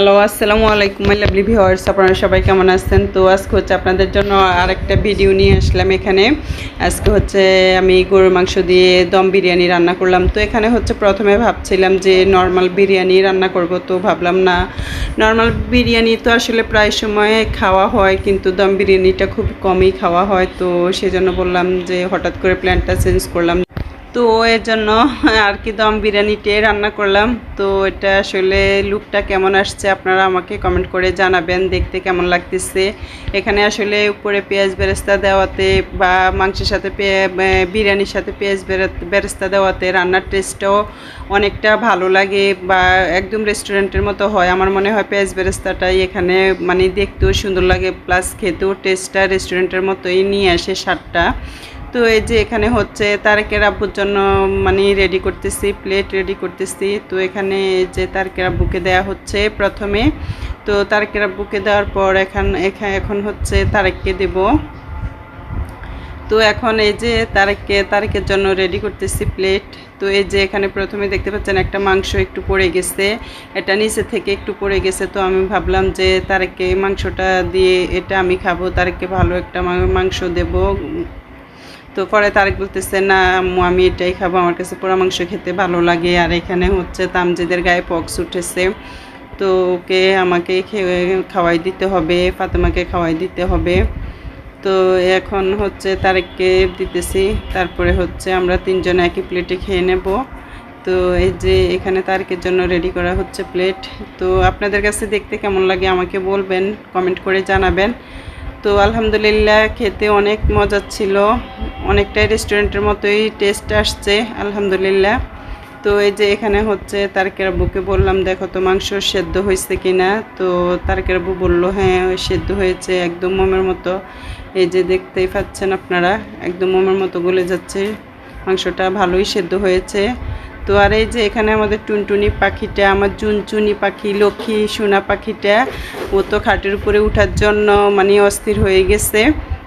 Hello আসসালামু আলাইকুম my lovely viewers আপনারা সবাই কেমন আছেন? তো আজকে হচ্ছে আপনাদের জন্য আরেকটা ভিডিও নিয়ে আসলাম এখানে। আজকে হচ্ছে আমি গরুর মাংস দিয়ে দম বিরিয়ানি রান্না করলাম। তো এখানে হচ্ছে প্রথমে ভাবছিলাম যে নর্মাল বিরিয়ানি রান্না করব, তো ভাবলাম না। নর্মাল বিরিয়ানি তো আসলে প্রায় সময় খাওয়া হয়, কিন্তু দম বিরিয়ানিটা খুব কমই খাওয়া হয়। তো সেজন্য বললাম যে হঠাৎ করে প্ল্যানটা চেঞ্জ করলাম। তো এর জন্য আর কি দম বিরিয়ানিতে রান্না করলাম। তো এটা আসলে লুকটা কেমন আসছে আপনারা আমাকে কমেন্ট করে জানাবেন, দেখতে কেমন লাগতেছে। এখানে আসলে উপরে পেঁয়াজ বেরেস্তা দেওয়াতে বা মাংসের সাথে বিরিয়ানির সাথে পেঁয়াজ বেরে- বেরেস্তা দেওয়াতে রান্নার টেস্টটাও অনেকটা ভালো লাগে বা একদম রেস্টুরেন্টের মতো হয়। আমার মনে হয় পেঁয়াজ বেরেস্তাটাই এখানে মানে দেখতেও সুন্দর লাগে প্লাস খেতেও টেস্টটা রেস্টুরেন্টের মতোই নিয়ে আসে স্বাদটা। তো এই যে এখানে হচ্ছে তারেকের আব্বুর জন্য মানে রেডি করতেছি প্লেট রেডি করতেছি। তো এখানে যে তারেকের আব্বুকে দেওয়া হচ্ছে প্রথমে। তো তারেকের আব্বুকে দেওয়ার পর এখন এখানে এখন হচ্ছে তারেককে দেব। তো এখন এই যে তারেককে, তারেকের জন্য রেডি করতেছি প্লেট তো এই যে এখানে প্রথমে দেখতে পাচ্ছেন একটা মাংস একটু পড়ে গেছে। এটা নিচে থেকে একটু পড়ে গেছে। তো আমি ভাবলাম যে তারেককে মাংসটা দিয়ে এটা আমি খাব। তারেককে ভালো একটা মাংস দেব। তো পরে তারেক বলতেছে, না আমি এটাই খাব, আমার কাছে পোড়া মাংস খেতে ভালো লাগে। আর এখানে হচ্ছে তামজিদের গায়ে পক্স উঠেছে। তো ওকে আমাকে খেয়ে- খাওয়াই দিতে হবে, ফাতেমাকে খাওয়াই দিতে হবে। তো এখন হচ্ছে তারেককে দিতেছি, তারপরে হচ্ছে আমরা তিনজন একই প্লেটে খেয়ে নেব। তো এই যে এখানে তারেকের জন্য রেডি করা হচ্ছে প্লেট। তো আপনাদের কাছে দেখতে কেমন লাগে আমাকে বলবেন, কমেন্ট করে জানাবেন। তো আলহামদুলিল্লাহ, খেতে অনেক মজা ছিল। অনেকটাই রেস্টুরেন্টের মতোই টেস্ট আসছে, আলহামদুলিল্লাহ। তো এই যে এখানে হচ্ছে তারকের আব্বুকে বললাম, দেখো তো মাংস সেদ্ধ হয়েছে কিনা? তো তারকের আব্বু বলল হ্যাঁ সেদ্ধ হয়েছে, একদম মোমের মতো। এই যে দেখতেই পাচ্ছেন আপনারা, একদম মোমের মতো গলে যাচ্ছে। মাংসটা ভালোই সেদ্ধ হয়েছে। তো আর এই যে এখানে আমাদের টুনটুনি পাখিটা, আমার চুনচুনি পাখি, লক্ষ্মী সোনা পাখিটা, ও তো খাটের উপরে ওঠার জন্য মানে অস্থির হয়ে গেছে।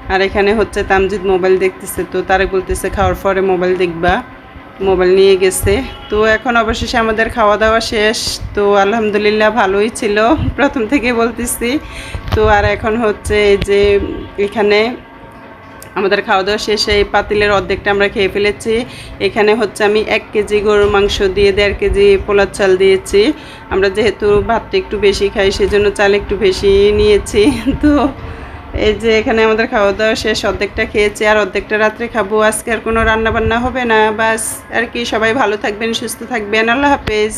আর এখানে হচ্ছে তামজিদ মোবাইল দেখতেছে, তো তারে বলতেছে খাওয়ার পরে মোবাইল দেখবা। মোবাইল নিয়ে গেছে। তো এখন অবশেষে আমাদের খাওয়া দাওয়া শেষ। তো আলহামদুলিল্লাহ ভালোই ছিল, প্রথম থেকে বলতেছি। তো আর এখন হচ্ছে যে এখানে আমাদের খাওয়া দাওয়া শেষে এই পাতিলের অর্ধেকটা আমরা খেয়ে ফেলেছি। এখানে হচ্ছে আমি এক কেজি গরুর মাংস দিয়ে দেড় কেজি পোলার চাল দিয়েছি। আমরা যেহেতু ভাতটা একটু বেশি খাই, সেজন্য চাল একটু বেশি নিয়েছি। তো এই যে এখানে আমাদের খাওয়া দাওয়া শেষ, অর্ধেকটা খেয়েছে আর অর্ধেকটা রাত্রে খাব। আজকে আর কোনো রান্নাবান্না হবে না। বাস, আর কি, সবাই ভালো থাকবেন, সুস্থ থাকবেন। আল্লাহ হাফেজ।